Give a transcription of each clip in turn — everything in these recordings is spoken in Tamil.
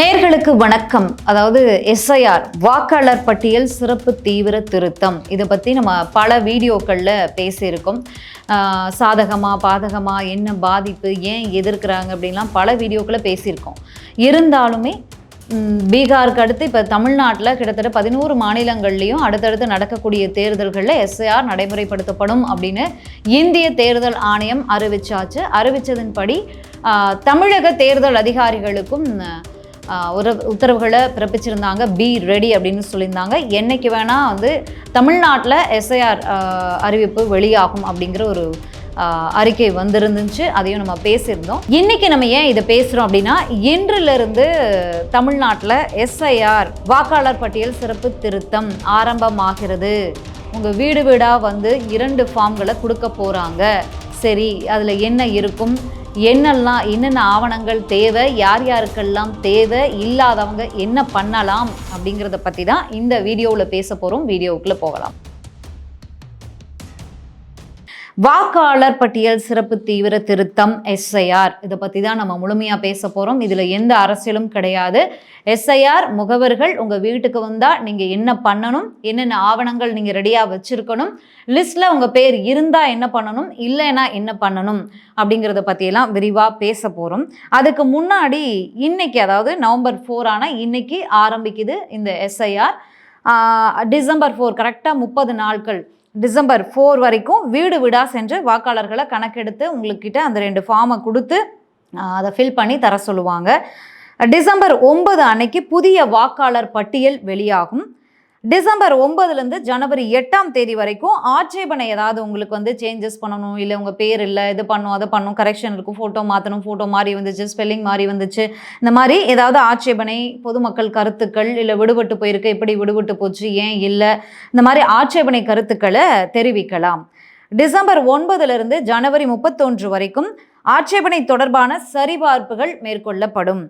நேர்களுக்கு வணக்கம். அதாவது எஸ்ஐஆர் வாக்காளர் பட்டியல் சிறப்பு தீவிர திருத்தம். இதை பற்றி நம்ம பல வீடியோக்களில் பேசியிருக்கோம். சாதகமாக சாதகமா என்ன பாதிப்பு ஏன் எதிர்க்கிறாங்க அப்படின்லாம் பல வீடியோக்களை பேசியிருக்கோம். இருந்தாலுமே பீகாருக்கு அடுத்து இப்போ தமிழ்நாட்டில் கிட்டத்தட்ட பதினோரு மாநிலங்கள்லேயும் அடுத்தடுத்து நடக்கக்கூடிய தேர்தல்களில் எஸ்ஐஆர் நடைமுறைப்படுத்தப்படும் அப்படின்னு இந்திய தேர்தல் ஆணையம் அறிவிச்சாச்சு. அறிவித்ததன்படி தமிழக தேர்தல் அதிகாரிகளுக்கும் ஒரு உத்தரவுகளை பிறப்பிச்சிருந்தாங்க. பி ரெடி அப்படின்னு சொல்லியிருந்தாங்க. என்னைக்கு வேணால் வந்து தமிழ்நாட்டில் எஸ்ஐஆர் அறிவிப்பு வெளியாகும் அப்படிங்கிற ஒரு அறிக்கை வந்திருந்துச்சு. அதையும் நம்ம பேசியிருந்தோம். இன்னைக்கு நம்ம ஏன் இதை பேசுகிறோம் அப்படின்னா இன்றிலிருந்து தமிழ்நாட்டில் எஸ்ஐஆர் வாக்காளர் பட்டியல் சிறப்பு திருத்தம் ஆரம்பமாகிறது. உங்கள் வீடு வீடாக வந்து இரண்டு ஃபார்ம்களை கொடுக்க போகிறாங்க சரி அதில் என்ன இருக்கும்? என்னெல்லாம் என்னென்ன ஆவணங்கள் தேவை யார் யாருக்கெல்லாம் தேவை இல்லாதவங்க என்ன பண்ணலாம் அப்படிங்கிறத பற்றி தான் இந்த வீடியோவில் பேச போகிறோம் வீடியோவுக்குள்ளே போகலாம். வாக்காளர் பட்டியல் சிறப்பு தீவிர திருத்தம் எஸ்ஐஆர் இதை பற்றி தான் நம்ம முழுமையாக பேச போகிறோம் இதில் எந்த அரசியலும் கிடையாது. எஸ்ஐஆர் முகவர்கள் உங்கள் வீட்டுக்கு வந்தால் நீங்கள் என்ன பண்ணணும்? என்னென்ன ஆவணங்கள் நீங்கள் ரெடியாக வச்சுருக்கணும்? லிஸ்ட்டில் உங்கள் பேர் இருந்தால் என்ன பண்ணணும்? இல்லைன்னா என்ன பண்ணணும்? அப்படிங்கிறத பற்றியெல்லாம் விரிவாக பேச போகிறோம் அதுக்கு முன்னாடி இன்னைக்கு அதாவது நவம்பர் ஃபோர் ஆனால் இன்னைக்கு ஆரம்பிக்குது இந்த எஸ்ஐஆர் டிசம்பர் ஃபோர் கரெக்டாக முப்பது நாட்கள். டிசம்பர் ஃபோர் வரைக்கும் வீடு வீடாக சென்று வாக்காளர்களை கணக்கெடுத்து உங்கள்கிட்ட அந்த ரெண்டு ஃபார்மை கொடுத்து அதை ஃபில் பண்ணி தர சொல்லுவாங்க. டிசம்பர் ஒன்பது அன்னைக்கு புதிய வாக்காளர் பட்டியல் வெளியாகும். டிசம்பர் ஒன்பதுலேருந்து ஜனவரி எட்டாம் தேதி வரைக்கும் ஆட்சேபனை ஏதாவது உங்களுக்கு வந்து சேஞ்சஸ் பண்ணணும் இல்லை உங்கள் பேர் இல்லை இது பண்ணும் அதை பண்ணும் கரெக்ஷன் இருக்கும் ஃபோட்டோ மாற்றணும் ஃபோட்டோ மாறி வந்துச்சு ஸ்பெல்லிங் மாறி வந்துச்சு. இந்த மாதிரி ஏதாவது ஆட்சேபனை பொதுமக்கள் கருத்துக்கள் இல்லை விடுபட்டு போயிருக்கு எப்படி விடுபட்டு போச்சு ஏன் இல்லை இந்த மாதிரி ஆட்சேபனை கருத்துக்களை தெரிவிக்கலாம். டிசம்பர் ஒன்பதுலேருந்து ஜனவரி முப்பத்தொன்று வரைக்கும் ஆட்சேபனை தொடர்பான சரிபார்ப்புகள் மேற்கொள்ளப்படும்.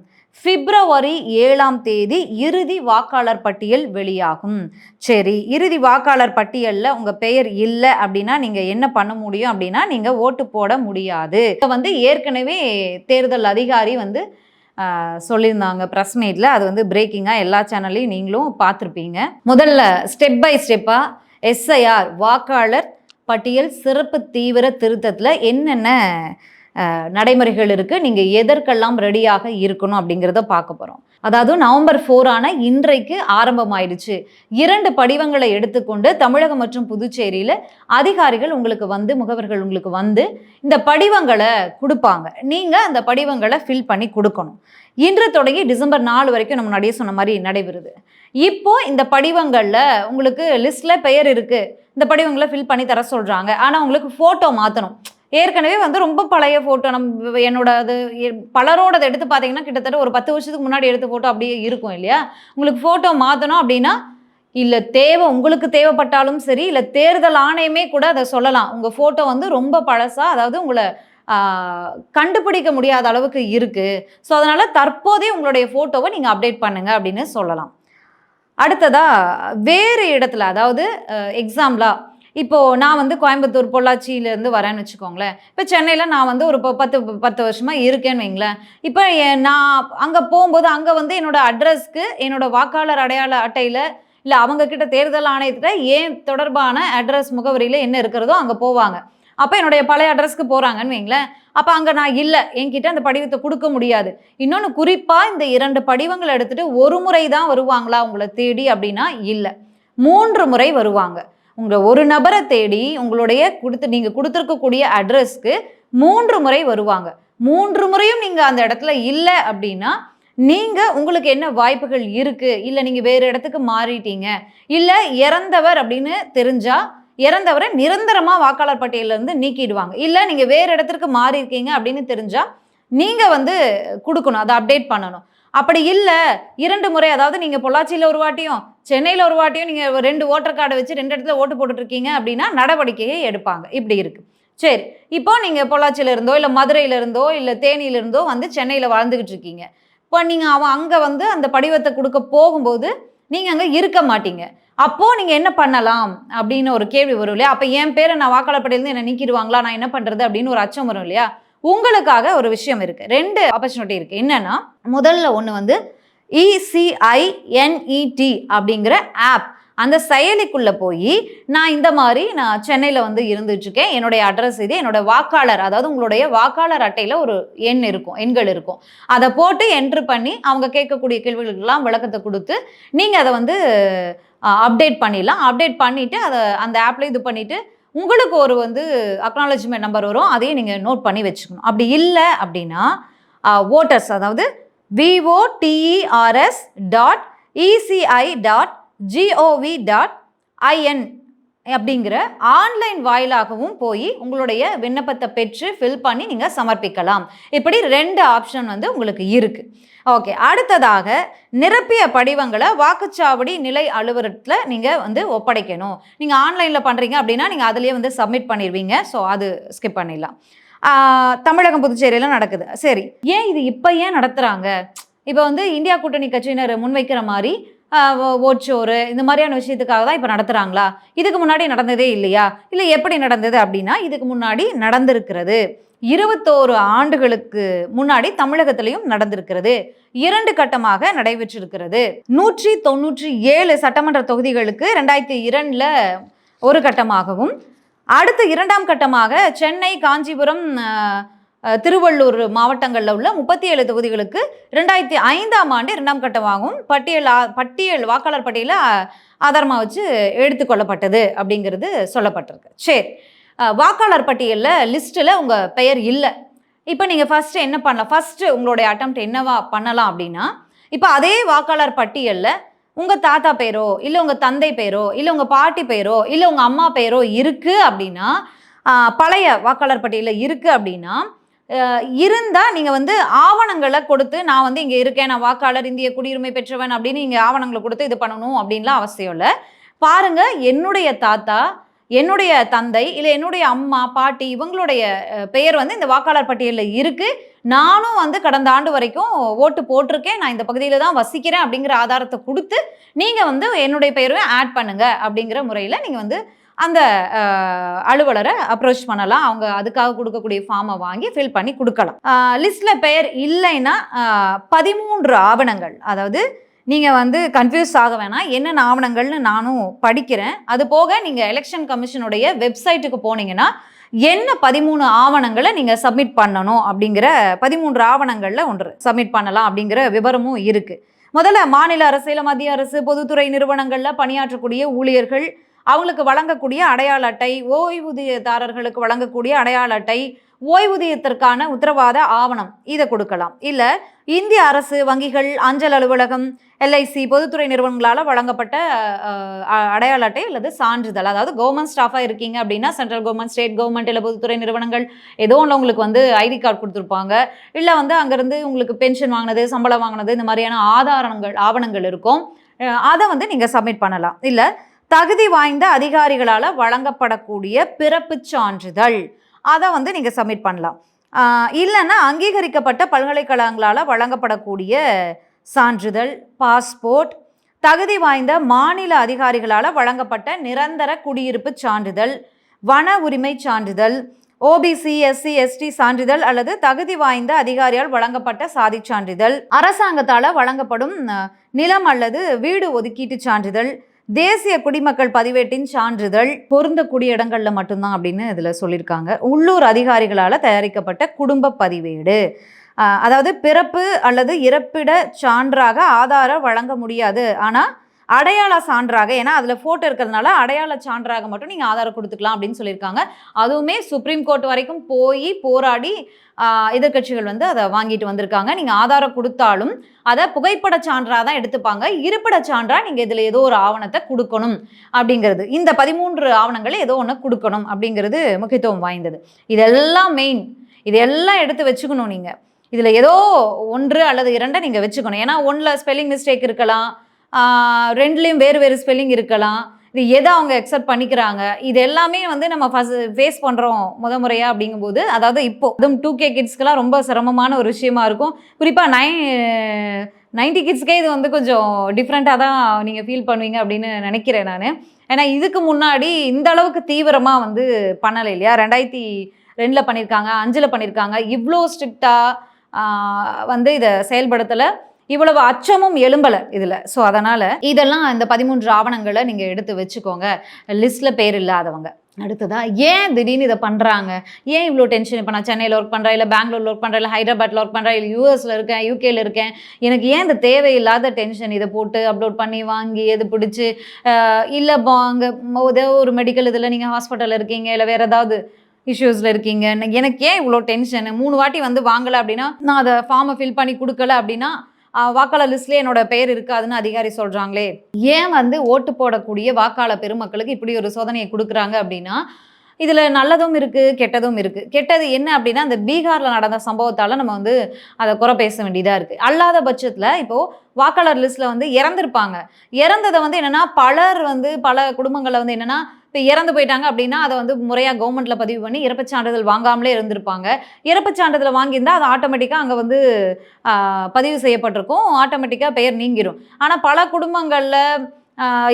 பிப்ரவரி ஏழாம் தேதி இறுதி வாக்காளர் பட்டியல் வெளியாகும். சரி இறுதி வாக்காளர் பட்டியலில் உங்கள் பெயர் இல்லை அப்படின்னா நீங்கள் என்ன பண்ண முடியும்? அப்படின்னா நீங்கள் ஓட்டு போட முடியாது. இதை வந்து ஏற்கனவே தேர்தல் அதிகாரி வந்து சொல்லியிருந்தாங்க ப்ரெஸ் மீட்டில் அது வந்து பிரேக்கிங்காக எல்லா சேனல்லையும் நீங்களும் பார்த்துருப்பீங்க. முதல்ல ஸ்டெப் பை ஸ்டெப்பாக எஸ்ஐஆர் வாக்காளர் பட்டியல் சிறப்பு தீவிர திருத்தத்தில் என்னென்ன நடைமுறைகள் இருக்குது நீங்கள் எதற்கெல்லாம் ரெடியாக இருக்கணும் அப்படிங்கிறத பார்க்க போகிறோம் அதாவது நவம்பர் ஃபோரான இன்றைக்கு ஆரம்பமாயிடுச்சு. இரண்டு படிவங்களை எடுத்துக்கொண்டு தமிழகம் மற்றும் புதுச்சேரியில் அதிகாரிகள் உங்களுக்கு வந்து முகவர்கள் உங்களுக்கு வந்து இந்த படிவங்களை கொடுப்பாங்க. நீங்கள் அந்த படிவங்களை ஃபில் பண்ணி கொடுக்கணும். இன்று தொடங்கி டிசம்பர் நாலு வரைக்கும் நம்ம முன்னாடியே சொன்ன மாதிரி நடைபெறுது. இப்போ இந்த படிவங்களில் உங்களுக்கு லிஸ்ட்டில் பெயர் இருக்குது இந்த படிவங்களை ஃபில் பண்ணி தர சொல்கிறாங்க ஆனால் உங்களுக்கு ஃபோட்டோ மாற்றணும் ஏற்கனவே வந்து ரொம்ப பழைய ஃபோட்டோ நம்ம என்னோட அது எ- பலரோடது எடுத்து பார்த்தீங்கன்னா கிட்டத்தட்ட ஒரு பத்து வருஷத்துக்கு முன்னாடி எடுத்த ஃபோட்டோ அப்படியே இருக்கும் இல்லையா? உங்களுக்கு ஃபோட்டோ மாற்றணும் அப்படின்னா இல்லை தேவை உங்களுக்கு தேவைப்பட்டாலும் சரி இல்லை தேர்தல் ஆணையமே கூட அதை சொல்லலாம். உங்கள் ஃபோட்டோ வந்து ரொம்ப பழசாக அதாவது உங்களை கண்டுபிடிக்க முடியாத அளவுக்கு இருக்குது ஸோ அதனால் தற்போதே உங்களுடைய ஃபோட்டோவை நீங்கள் அப்டேட் பண்ணுங்கள் அப்படின்னு சொல்லலாம். அடுத்ததாக வேறு இடத்துல அதாவது எக்ஸாம்பிளாக இப்போது நான் வந்து கோயம்புத்தூர் பொள்ளாச்சியிலேருந்து வரேன்னு வச்சுக்கோங்களேன். இப்போ சென்னையில் நான் வந்து ஒரு ப- பத்து பத்து வருஷமாக இருக்கேன்னு வைங்களேன். இப்போ நான் அங்கே போகும்போது அங்கே வந்து என்னோடய அட்ரஸ்க்கு என்னோட வாக்காளர் அடையாள அட்டையில் இல்லை அவங்கக்கிட்ட தேர்தல் ஆணையத்தில் ஏன் தொடர்பான அட்ரஸ் முகவரியில் என்ன இருக்கிறதோ அங்கே போவாங்க. அப்போ என்னுடைய பழைய அட்ரஸ்க்கு போகிறாங்கன்னு வைங்களேன். அப்போ அங்கே நான் இல்லை. என்கிட்ட அந்த படிவத்தை கொடுக்க முடியாது. இன்னொன்று குறிப்பாக இந்த இரண்டு படிவங்களை எடுத்துகிட்டு ஒரு முறை தான் வருவாங்களா உங்களை தேடி அப்படின்னா இல்லை. மூன்று முறை வருவாங்க. உங்கள் ஒரு நபரை தேடி உங்களுடைய கொடுத்து நீங்கள் கொடுத்துருக்கக்கூடிய அட்ரஸ்க்கு மூன்று முறை வருவாங்க. மூன்று முறையும் நீங்கள் அந்த இடத்துல இல்லை அப்படின்னா நீங்கள் உங்களுக்கு என்ன வாய்ப்புகள் இருக்குது இல்லை நீங்கள் வேறு இடத்துக்கு மாறிட்டீங்க. இல்லை இறந்தவர் அப்படின்னு தெரிஞ்சால் இறந்தவரை நிரந்தரமாக வாக்காளர் பட்டியலேருந்து நீக்கிடுவாங்க. இல்லை நீங்கள் வேறு இடத்திற்கு மாறியிருக்கீங்க அப்படின்னு தெரிஞ்சால் நீங்கள் வந்து கொடுக்கணும் அதை அப்டேட் பண்ணணும். அப்படி இல்லை இரண்டு முறை அதாவது நீங்கள் பொள்ளாச்சியில் ஒரு வாட்டியும் சென்னையில் ஒரு வாட்டியும் நீங்கள் ரெண்டு ஓட்டர் கார்டை வச்சு ரெண்டு இடத்துல ஓட்டு போட்டுட்ருக்கீங்க அப்படின்னா நடவடிக்கையை எடுப்பாங்க. இப்படி இருக்குது சரி இப்போ நீங்கள் பொள்ளாச்சியில இருந்தோ இல்லை மதுரையில இருந்தோ இல்லை தேனியிலேருந்தோ வந்து சென்னையில் வாழ்ந்துக்கிட்டு இருக்கீங்க. இப்போ நீங்கள் அவன் அங்கே வந்து அந்த படிவத்தை கொடுக்க போகும்போது நீங்கள் அங்கே இருக்க மாட்டீங்க. அப்போது நீங்கள் என்ன பண்ணலாம்? அப்படின்னு ஒரு கேள்வி வரும் இல்லையா? அப்போ என் பேரை நான் வாக்காளர் பட்டியலேருந்து என்னை நீக்கிடுவாங்களா? நான் என்ன பண்ணுறது அப்படின்னு ஒரு அச்சம் வரும் இல்லையா? உங்களுக்காக ஒரு விஷயம் இருக்குது ரெண்டு ஆப்பர்ச்சுனிட்டி இருக்குது என்னென்னா முதல்ல ஒன்று வந்து இசிஐஎன்இடி அப்படிங்கிற ஆப் அந்த செயலிக்குள்ளே போய் நான் இந்த மாதிரி நான் சென்னையில் வந்து இருந்துட்டுருக்கேன். என்னுடைய அட்ரஸ் இது என்னோடய வாக்காளர் அதாவது உங்களுடைய வாக்காளர் அட்டையில் ஒரு எண் இருக்கும் எண்கள் இருக்கும். அதை போட்டு என்ட்ரு பண்ணி அவங்க கேட்கக்கூடிய கேள்விகளுக்கெல்லாம் விளக்கத்தை கொடுத்து நீங்கள் அதை வந்து அப்டேட் பண்ணிடலாம். அப்டேட் பண்ணிவிட்டு அதை அந்த ஆப்பில் இது பண்ணிவிட்டு உங்களுக்கு ஒரு வந்து அக்னாலஜ்மெண்ட் நம்பர் வரும் அதையும் நீங்கள் நோட் பண்ணி வச்சுக்கணும். அப்படி இல்லை அப்படின்னா ஓட்டர்ஸ் அதாவது V O T E R S dot ECI dot G O V dot IN அப்படிங்கிற ஆன்லைன் வாயிலாகவும் போய் உங்களுடைய விண்ணப்பத்தை பெற்று ஃபில் பண்ணி நீங்கள் சமர்ப்பிக்கலாம். இப்படி ரெண்டு ஆப்ஷன் வந்து உங்களுக்கு இருக்குது ஓகே அடுத்ததாக நிரப்பிய படிவங்களை வாக்குச்சாவடி நிலை அலுவலகத்தில் நீங்கள் வந்து ஒப்படைக்கணும். நீங்கள் ஆன்லைனில் பண்ணுறீங்க அப்படின்னா நீங்கள் அதுலேயே வந்து சப்மிட் பண்ணிடுவீங்க ஸோ அது ஸ்கிப் பண்ணிடலாம். தமிழகம் புதுச்சேரியில் நடக்குது. சரி ஏன் இது இப்போ ஏன் நடத்துகிறாங்க இப்போ வந்து இந்தியா கூட்டணி கட்சியினர் முன்வைக்கிற மாதிரி ஓட்சோறு இந்த மாதிரியான விஷயத்துக்காக தான் இப்போ நடத்துகிறாங்களா இதுக்கு முன்னாடி நடந்ததே இல்லையா? இல்லை எப்படி நடந்தது அப்படின்னா இதுக்கு முன்னாடி நடந்திருக்கிறது. இருபத்தோரு ஆண்டுகளுக்கு முன்னாடி தமிழகத்திலையும் நடந்திருக்கிறது. இரண்டு கட்டமாக நடைபெற்றிருக்கிறது. நூற்றி தொண்ணூற்றி ஏழு சட்டமன்ற தொகுதிகளுக்கு ரெண்டாயிரத்தி இரண்டில் ஒரு கட்டமாகவும் அடுத்த இரண்டாம் கட்டமாக சென்னை காஞ்சிபுரம் திருவள்ளூர் மாவட்டங்களில் உள்ள முப்பத்தி ஏழு தொகுதிகளுக்கு ரெண்டாயிரத்தி ஐந்தாம் ஆண்டு இரண்டாம் கட்டமாகவும் பட்டியல் பட்டியல் வாக்காளர் பட்டியலில் ஆதாரமாக வச்சு எடுத்துக்கொள்ளப்பட்டது அப்படிங்கிறது சொல்லப்பட்டிருக்கு. சரி. வாக்காளர் பட்டியலில் லிஸ்ட்டில் உங்கள் பெயர் இல்லை. இப்போ நீங்கள் ஃபஸ்ட்டு என்ன பண்ணலாம்? ஃபஸ்ட்டு உங்களுடைய அட்டம் என்னவா பண்ணலாம் அப்படின்னா இப்போ அதே வாக்காளர் பட்டியலில் உங்கள் தாத்தா பேரோ இல்லை உங்கள் தந்தை பேரோ இல்லை உங்கள் பாட்டி பேரோ இல்லை உங்கள் அம்மா பேரோ இருக்குது அப்படின்னா பழைய வாக்காளர் பட்டியலில் இருக்குது அப்படின்னா இருந்தால் நீங்கள் வந்து ஆவணங்களை கொடுத்து நான் வந்து இங்கே இருக்கேன் நான் வாக்காளர் இந்திய குடியுரிமை பெற்றவன் அப்படின்னு நீங்கள் ஆவணங்களை கொடுத்து இது பண்ணணும் அப்படின்லாம் அவசியம் இல்லை. பாருங்க என்னுடைய தாத்தா என்னுடைய தந்தை இல்லை என்னுடைய அம்மா பாட்டி இவங்களுடைய பெயர் வந்து இந்த வாக்காளர் பட்டியலில் இருக்குது நானும் வந்து கடந்த ஆண்டு வரைக்கும் ஓட்டு போட்டிருக்கேன். நான் இந்த பகுதியில் தான் வசிக்கிறேன் அப்படிங்கிற ஆதாரத்தை கொடுத்து நீங்கள் வந்து என்னுடைய பெயரும் ஆட் பண்ணுங்கள் அப்படிங்கிற முறையில் நீங்கள் வந்து அந்த அலுவலரை அப்ரோச் பண்ணலாம். அவங்க அதுக்காக கொடுக்கக்கூடிய ஃபார்மை வாங்கி ஃபில் பண்ணி கொடுக்கலாம். லிஸ்ட்டில் பெயர் இல்லைன்னா பதிமூன்று ஆவணங்கள். அதாவது நீங்கள் வந்து கன்ஃபியூஸ் ஆக வேணாம். என்னென்ன ஆவணங்கள்னு நானும் படிக்கிறேன். அது போக நீங்கள் எலெக்ஷன் கமிஷனுடைய வெப்சைட்டுக்கு போனீங்கன்னா என்ன பதிமூணு ஆவணங்களை நீங்கள் சப்மிட் பண்ணணும் அப்படிங்கிற பதிமூன்று ஆவணங்களில் ஒன்று சப்மிட் பண்ணலாம் அப்படிங்கிற விவரமும் இருக்குது முதல்ல மாநில அரசு இல்லை மத்திய அரசு பொதுத்துறை நிறுவனங்களில் பணியாற்றக்கூடிய ஊழியர்கள் அவங்களுக்கு வழங்கக்கூடிய அடையாள அட்டை ஓய்வூதியதாரர்களுக்கு வழங்கக்கூடிய அடையாள அட்டை ஓய்வூதியத்திற்கான உத்தரவாத ஆவணம். இதை கொடுக்கலாம். இல்லை இந்திய அரசு வங்கிகள் அஞ்சல் அலுவலகம் எல்ஐசி பொதுத்துறை நிறுவனங்களால் வழங்கப்பட்ட அடையாள அட்டை அல்லது சான்றிதழ். அதாவது கவர்மெண்ட் ஸ்டாஃபாக இருக்கீங்க அப்படின்னா சென்ட்ரல் கவர்மெண்ட் ஸ்டேட் கவர்மெண்ட் இல்லை பொதுத்துறை நிறுவனங்கள் ஏதோ ஒன்று உங்களுக்கு வந்து ஐடி கார்டு கொடுத்துருப்பாங்க. இல்லை வந்து அங்கேருந்து உங்களுக்கு பென்ஷன் வாங்கினது சம்பளம் வாங்கினது இந்த மாதிரியான ஆதாரங்கள் ஆவணங்கள் இருக்கும். அதை வந்து நீங்கள் சப்மிட் பண்ணலாம். இல்லை தகுதி வாய்ந்த அதிகாரிகளால் வழங்கப்படக்கூடிய பிறப்புச் சான்றிதழ். அதை வந்து நீங்கள் சப்மிட் பண்ணலாம். இல்லைன்னா அங்கீகரிக்கப்பட்ட பல்கலைக்கழகங்களால் வழங்கப்படக்கூடிய சான்றிதழ் பாஸ்போர்ட் தகுதி வாய்ந்த மாநில அதிகாரிகளால் வழங்கப்பட்ட நிரந்தர குடியிருப்பு சான்றிதழ் வன உரிமை சான்றிதழ் ஓபிசி எஸ்சி எஸ்டி சான்றிதழ் அல்லது தகுதி வாய்ந்த அதிகாரியால் வழங்கப்பட்ட சாதி சான்றிதழ் அரசாங்கத்தால் வழங்கப்படும் நிலம் அல்லது வீடு ஒதுக்கீட்டு சான்றிதழ் தேசிய குடிமக்கள் பதிவேட்டின் சான்றிதழ் பொருந்தக்கூடிய இடங்களில் மட்டும்தான் அப்படின்னு இதில் சொல்லியிருக்காங்க. உள்ளூர் அதிகாரிகளால் தயாரிக்கப்பட்ட குடும்ப பதிவேடு. அதாவது பிறப்பு அல்லது இறப்பிட சான்றாக ஆதாரம் வழங்க முடியாது. ஆனால் அடையாள சான்றாக ஏன்னா அதில் ஃபோட்டோ இருக்கிறதுனால அடையாள சான்றாக மட்டும் நீங்கள் ஆதாரம் கொடுத்துக்கலாம் அப்படின்னு சொல்லியிருக்காங்க. அதுவுமே சுப்ரீம் கோர்ட் வரைக்கும் போய் போராடி எதிர்கட்சிகள் எதிர்க்கட்சிகள் வந்து அதை வாங்கிட்டு வந்திருக்காங்க. நீங்கள் ஆதாரம் கொடுத்தாலும் அதை புகைப்பட சான்றாக தான் எடுத்துப்பாங்க. இருப்பிட சான்றாக நீங்கள் இதில் ஏதோ ஒரு ஆவணத்தை கொடுக்கணும் அப்படிங்கிறது. இந்த பதிமூன்று ஆவணங்களை ஏதோ ஒன்று கொடுக்கணும் அப்படிங்கிறது முக்கியத்துவம் வாய்ந்தது. இதெல்லாம் மெயின் இதெல்லாம் எடுத்து வச்சுக்கணும் நீங்கள் இதில் ஏதோ ஒன்று அல்லது இரண்டை நீங்கள் வச்சுக்கணும். ஏன்னா ஒன்றில் ஸ்பெல்லிங் மிஸ்டேக் இருக்கலாம். ரெண்டுலேயும் வேறு வேறு ஸ்பெல்லிங் இருக்கலாம். இது எதை அவங்க அக்செப்ட் பண்ணிக்கிறாங்க? இது எல்லாமே வந்து நம்ம ஃபஸ்ட் ஃபேஸ் பண்ணுறோம் முத முறையாக அப்படிங்கும்போது அதாவது இப்போ அதுவும் டூ கே கிட்ஸ்க்கெலாம் ரொம்ப சிரமமான ஒரு விஷயமா இருக்கும். குறிப்பாக நை நைன்டி கிட்ஸ்க்கே இது வந்து கொஞ்சம் டிஃப்ரெண்ட்டாக தான் நீங்கள் ஃபீல் பண்ணுவீங்க அப்படின்னு நினைக்கிறேன் நான். ஏன்னா இதுக்கு முன்னாடி இந்த அளவுக்கு தீவிரமாக வந்து பண்ணலை இல்லையா? ரெண்டாயிரத்தி ரெண்டில் பண்ணியிருக்காங்க அஞ்சில் பண்ணியிருக்காங்க இவ்வளோ ஸ்ட்ரிக்டாக வந்து இதை செயல்படுத்தலை. இவ்வளவு அச்சமும் எலும்பலை இதில். ஸோ அதனால் இதெல்லாம் இந்த பதிமூன்று ஆவணங்களை நீங்கள் எடுத்து வச்சுக்கோங்க. லிஸ்ட்டில் பேர் இல்லாதவங்க. அடுத்ததா ஏன் திடீர்னு இதை பண்ணுறாங்க ஏன் இவ்வளோ டென்ஷன் இப்போ நான் சென்னையில் ஒர்க் பண்ணுறேன் இல்லை பெங்களூரில் ஒர்க் பண்ணுறேன் இல்லை ஹைதராபாத்தில் ஒர்க் பண்ணுறேன் இல்லை யூஎஸில் இருக்கேன் யூகேல இருக்கேன். எனக்கு ஏன் இந்த தேவையில்லாத டென்ஷன் இதை போட்டு அப்லோட் பண்ணி வாங்கி எது பிடிச்சி இல்லை அங்கே ஏதோ ஒரு மெடிக்கல் இதில் நீங்கள் ஹாஸ்பிட்டலில் இருக்கீங்க இல்லை வேறு ஏதாவது இஷ்யூஸில் இருக்கீங்க. எனக்கு ஏன் இவ்வளோ டென்ஷன் மூணு வாட்டி வந்து வாங்கலை அப்படின்னா நான் அதை ஃபார்மை ஃபில் பண்ணி கொடுக்கல அப்படின்னா வாக்காளர் லிஸ்ட்லேயே என்னோட பெயர் இருக்காதுன்னு அதிகாரி சொல்கிறாங்களே ஏன் வந்து ஓட்டு போடக்கூடிய வாக்காளர் பெருமக்களுக்கு இப்படி ஒரு சோதனையை கொடுக்குறாங்க அப்படின்னா இதில் நல்லதும் இருக்குது கெட்டதும் இருக்குது கெட்டது என்ன அப்படின்னா அந்த பீகாரில் நடந்த சம்பவத்தால் நம்ம வந்து அதை குறை பேச வேண்டியதாக இருக்குது அல்லாத பட்சத்தில் இப்போது வாக்காளர் லிஸ்ட்டில் வந்து இறந்துருப்பாங்க. இறந்ததை வந்து என்னென்னா பலர் வந்து பல குடும்பங்களில் வந்து என்னென்னா இப்போ இறந்து போயிட்டாங்க அப்படின்னா அதை வந்து முறையாக கவர்மெண்ட்டில் பதிவு பண்ணி இறப்புச் சான்றிதழ் வாங்காமலே இருந்திருப்பாங்க. இறப்புச் சான்றிதழ் வாங்கியிருந்தால் அது ஆட்டோமேட்டிக்காக அங்கே வந்து பதிவு செய்யப்பட்டிருக்கும். ஆட்டோமேட்டிக்காக பெயர் நீங்கிரும். ஆனால் பல குடும்பங்களில்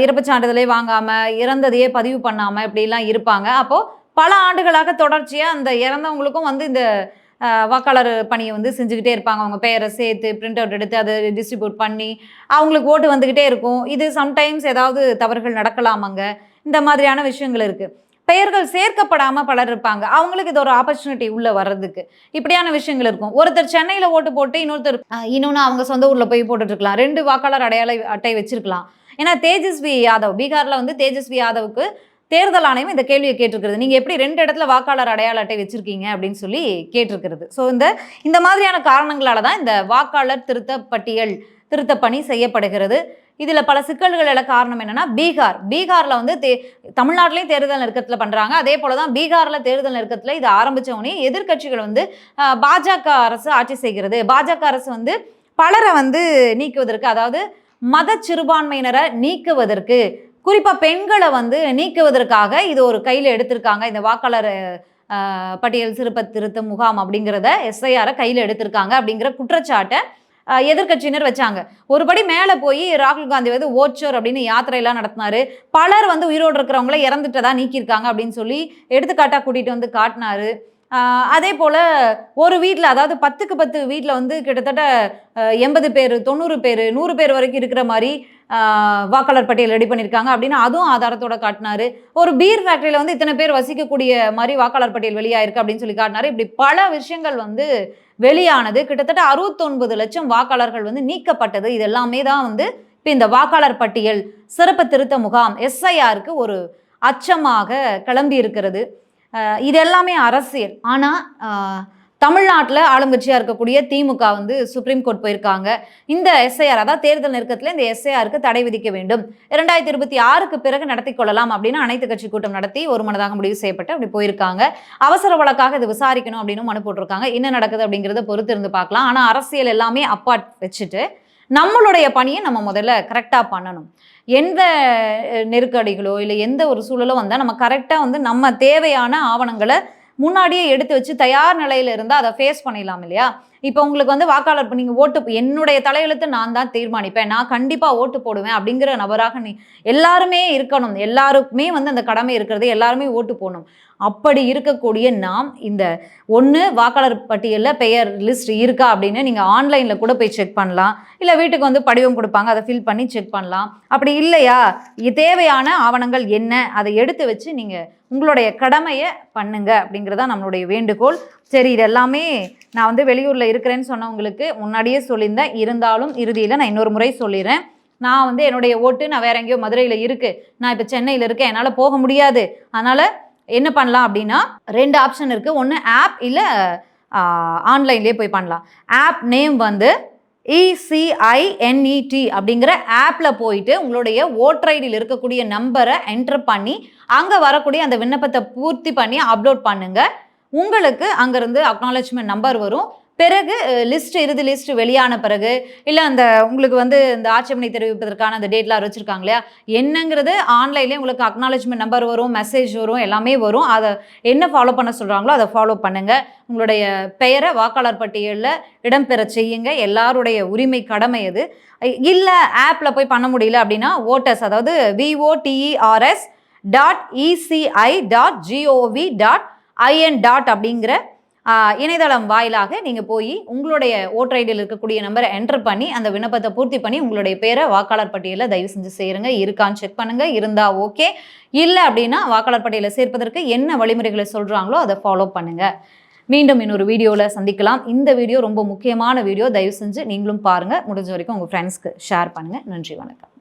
இறப்புச் சான்றிதழே வாங்காமல் இறந்ததையே பதிவு பண்ணாமல் இப்படிலாம் இருப்பாங்க. அப்போது பல ஆண்டுகளாக தொடர்ச்சியாக அந்த இறந்தவங்களுக்கும் வந்து இந்த வாக்காளர் பணியை வந்து செஞ்சுக்கிட்டே இருப்பாங்க. அவங்க பெயரை சேர்த்து பிரிண்ட் அவுட் எடுத்து அதை டிஸ்ட்ரிபியூட் பண்ணி அவங்களுக்கு ஓட்டு வந்துக்கிட்டே இருக்கும். இது சம்டைம்ஸ் ஏதாவது தவறுகள் நடக்கலாமாங்க? இந்த மாதிரியான விஷயங்கள் இருக்குது பெயர்கள் சேர்க்கப்படாமல் பலர் இருப்பாங்க. அவங்களுக்கு இது ஒரு ஆப்பர்ச்சுனிட்டி உள்ளே வர்றதுக்கு. இப்படியான விஷயங்கள் இருக்கும். ஒருத்தர் சென்னையில் ஓட்டு போட்டு இன்னொருத்தர் இன்னொன்று அவங்க சொந்த ஊரில் போய் போட்டுட்ருக்கலாம். ரெண்டு வாக்காளர் அடையாள அட்டை வச்சிருக்கலாம். ஏன்னா தேஜஸ்வி யாதவ் பீகாரில் வந்து தேஜஸ்வி யாதவுக்கு தேர்தல் ஆணையம் இந்த கேள்வியை கேட்டிருக்கிறது. நீங்கள் எப்படி ரெண்டு இடத்துல வாக்காளர் அடையாள அட்டை வச்சுருக்கீங்க அப்படின்னு சொல்லி கேட்டிருக்கிறது. ஸோ இந்த இந்த மாதிரியான காரணங்களால தான் இந்த வாக்காளர் திருத்த பட்டியல் திருத்த பணி செய்யப்படுகிறது. இதில் பல சிக்கல்கள் எல்லாம் காரணம் என்னென்னா பீகார். பீகாரில் வந்து தே தமிழ்நாட்டிலையும் தேர்தல் நெருக்கத்தில் பண்ணுறாங்க அதே போல தான் பீகாரில் தேர்தல் நெருக்கத்தில் இது ஆரம்பிச்ச உடனே எதிர்க்கட்சிகள் வந்து பாஜக அரசு ஆட்சி செய்கிறது. பாஜக அரசு வந்து பலரை வந்து நீக்குவதற்கு அதாவது மத சிறுபான்மையினரை நீக்குவதற்கு குறிப்பாக பெண்களை வந்து நீக்குவதற்காக இது ஒரு கையில் எடுத்திருக்காங்க. இந்த வாக்காளர் பட்டியல் சிறுப திருத்த முகாம் அப்படிங்கிறத எஸ்ஐஆரை கையில் எடுத்திருக்காங்க அப்படிங்கிற குற்றச்சாட்டை எதிர்கட்சியினர் எதிர்க்கட்சியினர் வச்சாங்க. ஒருபடி மேலே போய் ராகுல் காந்தி வந்து ஓச்சர் அப்படின்னு யாத்திரையெல்லாம் நடத்தினாரு. பலர் வந்து உயிரோடு இருக்கிறவங்கள இறந்துட்டதா நீக்கியிருக்காங்க அப்படின்னு சொல்லி எடுத்துக்காட்டாக கூட்டிகிட்டு வந்து காட்டினாரு. அதே போல் ஒரு வீட்டில் அதாவது பத்துக்கு பத்து வீட்டில் வந்து கிட்டத்தட்ட எண்பது பேர் தொண்ணூறு பேர் நூறு பேர் வரைக்கும் இருக்கிற மாதிரி வாக்காளர் பட்டியல் ரெடி பண்ணியிருக்காங்க அப்படின்னு அதுவும் ஆதாரத்தோட காட்டினாரு. ஒரு பீர் ஃபேக்ட்ரியில் வந்து இத்தனை பேர் வசிக்கக்கூடிய மாதிரி வாக்காளர் பட்டியல் வெளியாயிருக்கு அப்படின்னு சொல்லி காட்டினாரு. இப்படி பல விஷயங்கள் வந்து வெளியானது. கிட்டத்தட்ட அறுபத்தொன்பது லட்சம் வாக்காளர்கள் வந்து நீக்கப்பட்டது. இது எல்லாமே தான் வந்து இப்போ இந்த வாக்காளர் பட்டியல் சிறப்பு திருத்த முகாம் எஸ்ஐஆருக்கு ஒரு அச்சமாக கிளம்பி இருக்கிறது. இது எல்லாமே அரசியல். ஆனால் தமிழ்நாட்டில் ஆளுங்கட்சியாக இருக்கக்கூடிய திமுக வந்து சுப்ரீம் கோர்ட் போயிருக்காங்க. இந்த எஸ்ஐஆர் அதாவது தேர்தல் நெருக்கத்தில் இந்த எஸ்ஐஆருக்கு தடை விதிக்க வேண்டும். இரண்டாயிரத்தி இருபத்தி ஆறுக்கு பிறகு நடத்தி கொள்ளலாம் அப்படின்னு அனைத்து கட்சி கூட்டம் நடத்தி ஒரு மனதாக முடிவு செய்யப்பட்டு அப்படி போயிருக்காங்க. அவசர வழக்காக இது விசாரிக்கணும் அப்படின்னு மனு போட்டிருக்காங்க. என்ன நடக்குது அப்படிங்கிறத பொறுத்து இருந்து பார்க்கலாம். ஆனால் அரசியல் எல்லாமே அப்பாட் வச்சுட்டு நம்மளுடைய பணியை நம்ம முதல்ல கரெக்டாக பண்ணணும். எந்த நெருக்கடிகளோ இல்லை எந்த ஒரு சூழலோ வந்தால் நம்ம கரெக்டாக வந்து நம்ம தேவையான ஆவணங்களை முன்னாடியே எடுத்து வச்சு தயார் நிலையில் இருந்தால் அதை ஃபேஸ் பண்ணிடலாம் இல்லையா? இப்போ உங்களுக்கு வந்து வாக்காளர் இப்போ நீங்கள் ஓட்டு என்னுடைய தலையெழுத்து நான் தான் தீர்மானிப்பேன். நான் கண்டிப்பாக ஓட்டு போடுவேன் அப்படிங்கிற நபராக நீ எல்லாருமே இருக்கணும். எல்லாருக்குமே வந்து அந்த கடமை இருக்கிறது. எல்லாருமே ஓட்டு போடணும். அப்படி இருக்கக்கூடிய நாம் இந்த ஒன்று வாக்காளர் பட்டியலில் பெயர் லிஸ்ட் இருக்கா அப்படின்னு நீங்கள் ஆன்லைனில் கூட போய் செக் பண்ணலாம். இல்லை வீட்டுக்கு வந்து படிவம் கொடுப்பாங்க அதை ஃபில் பண்ணி செக் பண்ணலாம். அப்படி இல்லையா? தேவையான ஆவணங்கள் என்ன? அதை எடுத்து வச்சு நீங்கள் உங்களுடைய கடமையை பண்ணுங்க அப்படிங்கிறதா நம்மளுடைய வேண்டுகோள். சரி இது எல்லாமே நான் வந்து வெளியூரில் இருக்கிறேன்னு சொன்னவங்களுக்கு முன்னாடியே சொல்லியிருந்தேன். இருந்தாலும் இறுதியில் நான் இன்னொரு முறை சொல்லிடுறேன் நான் வந்து என்னுடைய ஓட்டு நான் வேற எங்கேயோ மதுரையில் இருக்குது நான் இப்போ சென்னையில் இருக்கேன். என்னால் போக முடியாது. அதனால் என்ன பண்ணலாம் அப்படின்னா ரெண்டு ஆப்ஷன் இருக்குது ஒன்று ஆப் இல்லை ஆன்லைன்லேயே போய் பண்ணலாம். ஆப் நேம் வந்து இசிஐஎன்இடி அப்படிங்கிற ஆப்பில் போயிட்டு உங்களுடைய ஓட்டர் ஐடியில் இருக்கக்கூடிய நம்பரை என்டர் பண்ணி அங்கே வரக்கூடிய அந்த விண்ணப்பத்தை பூர்த்தி பண்ணி அப்லோட் பண்ணுங்கள் உங்களுக்கு அங்கேருந்து அக்னாலஜ்மெண்ட் நம்பர் வரும். பிறகு லிஸ்ட் இறுதி லிஸ்ட் வெளியான பிறகு இல்லை அந்த உங்களுக்கு வந்து இந்த ஆட்சேபனை தெரிவிப்பதற்கான அந்த டேட்லாம் வச்சுருக்காங்க இல்லையா? என்னங்கிறது ஆன்லைன்லேயே உங்களுக்கு அக்னாலஜ்மெண்ட் நம்பர் வரும் மெசேஜ் வரும் எல்லாமே வரும். அதை என்ன ஃபாலோ பண்ண சொல்கிறாங்களோ அதை ஃபாலோ பண்ணுங்கள் உங்களுடைய பெயரை வாக்காளர் பட்டியலில் இடம்பெற செய்யுங்க. எல்லாருடைய உரிமை கடமை அது. இல்லை ஆப்பில் போய் பண்ண முடியல அப்படின்னா ஓட்டர்ஸ் அதாவது V O T E R S dot ECI dot G O V dot IN dot அப்படிங்கிற இணையதளம் வாயிலாக நீங்கள் போய் உங்களுடைய ஓட்டர் ஐடியில் இருக்கக்கூடிய நம்பரை என்டர் பண்ணி அந்த விண்ணப்பத்தை பூர்த்தி பண்ணி உங்களுடைய பேரை வாக்காளர் பட்டியலில் தயவு செஞ்சு சேருங்க. இருக்கான்னு செக் பண்ணுங்கள் இருந்தால் ஓகே இல்லை அப்படின்னா வாக்காளர் பட்டியலில் சேர்ப்பதற்கு என்ன வழிமுறைகளை சொல்கிறாங்களோ அதை ஃபாலோ பண்ணுங்கள் மீண்டும் இன்னொரு வீடியோவில் சந்திக்கலாம். இந்த வீடியோ ரொம்ப முக்கியமான வீடியோ. தயவு செஞ்சு நீங்களும் பாருங்கள் முடிஞ்ச வரைக்கும் உங்கள் ஃப்ரெண்ட்ஸ்க்கு ஷேர் பண்ணுங்கள் நன்றி வணக்கம்.